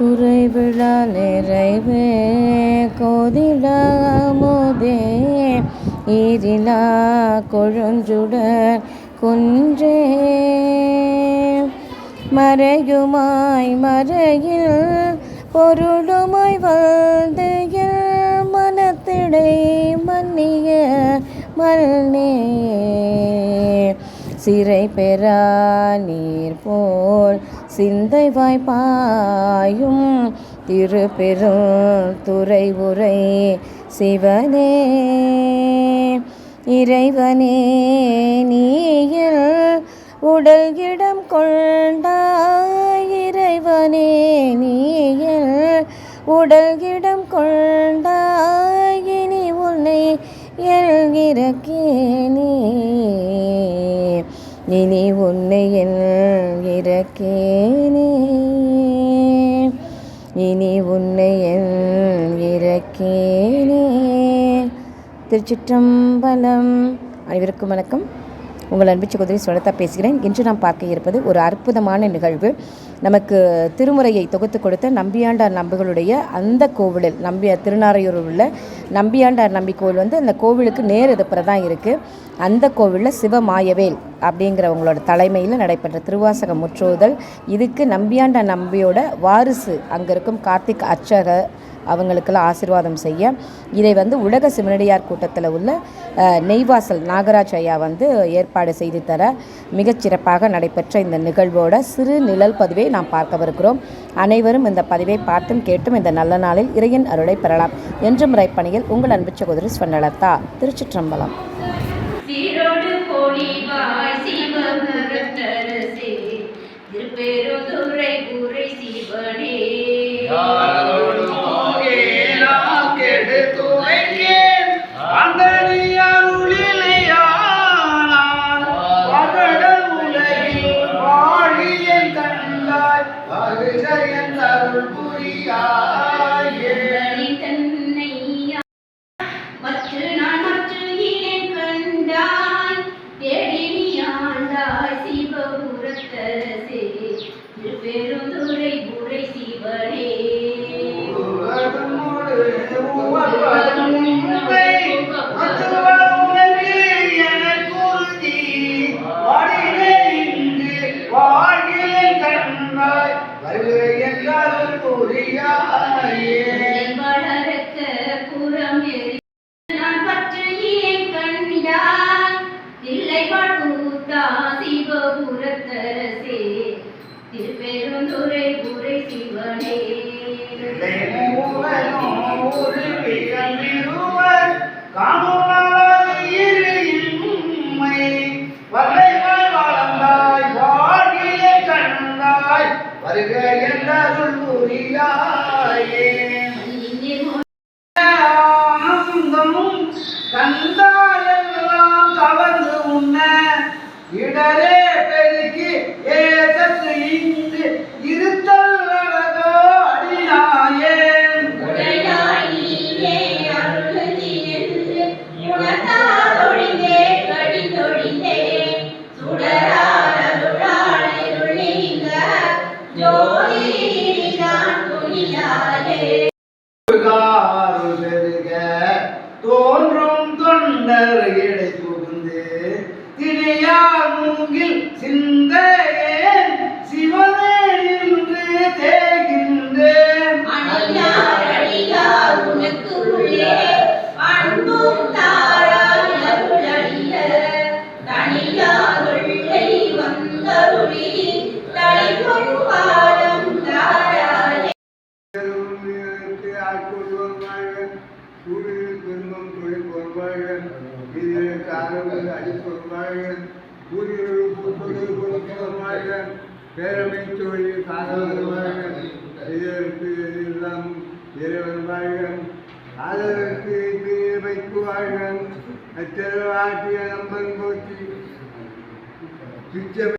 குறைவிழா நிறைவே. கோதிலாமோதே ஈரிலா கொழுஞ்சுடர் குன்றே. மறையுமாய் மறையில் பொருளுமாய் வாழ்ந்தையில் மனத்திடை மன்னிய மல்னே சிறை பெறா நீர் போல் சிந்தை வாய்ப்பாயும் திருப்பெரும் துறை உரை சிவனே. இறைவனே நீயில் உடல் இடம் கொண்டாய். இறைவனே நீயில் உடல் இடம் கொண்டாய். இனி உன்னை எல்கிறக்கேனே இனி உன்னை இறக்கேனே. இனி உன்னை இறக்கேனே. திருச்சிற்றம்பலம். அனைவருக்கும் வணக்கம். உங்கள் அன்பு சகோதரி சுனதா பேசுகிறேன். இன்று நாம் பார்க்க இருப்பது ஒரு அற்புதமான நிகழ்வு. நமக்கு திருமுறையை தொகுத்து கொடுத்த நம்பியாண்டார் நம்பிகளுடைய அந்த கோவிலில் நம்பி திருநாரையூரில் உள்ள நம்பியாண்டார் நம்பி கோவில் வந்து அந்த கோவிலுக்கு நேர் எதிர்ப்புற தான் இருக்குது அந்த கோவிலில் சிவமாயவேல் அப்படிங்கிறவங்களோட தலைமையில் நடைபெற்ற திருவாசக முற்றோதல். இதுக்கு நம்பியாண்ட நம்பியோட வாரிசு அங்கே இருக்கும் கார்த்திக் அர்ச்சகர் அவங்களுக்கெல்லாம் ஆசீர்வாதம் செய்ய. இதை வந்து உலக சிவனடியார் கூட்டத்தில் உள்ள நெய்வாசல் நாகராஜ் ஐயா வந்து ஏற்பாடு செய்து தர மிகச்சிறப்பாக நடைபெற்ற இந்த நிகழ்வோட சிறு நிழல் பதிவை நாம் பார்க்கவிருக்கிறோம். அனைவரும் இந்த பதிவை பார்த்தும் கேட்டும் இந்த நல்ல நாளில் இறையின் அருளை பெறலாம். என்றும் முறைப்பணியில் உங்கள் அன்பு சகோதரி ஸ்வர்ணலதா திருச்சிற்றம்பலம். சீரோடு ஆண்டாய் சிவபுரத்தரசே பெருந்துரை புரை சிவனே வருக அடிப்பொருவார்கள் கூறியொரு புத்தொழில் கொடுப்பவர்கள் பேரமை தொழில் காதவர்கள் இதற்கு எல்லாம் இறைவன்பார்கள் அதற்கு வைக்குவார்கள் அச்சரவாட்டிய நம்பன் போற்றி பிச்சை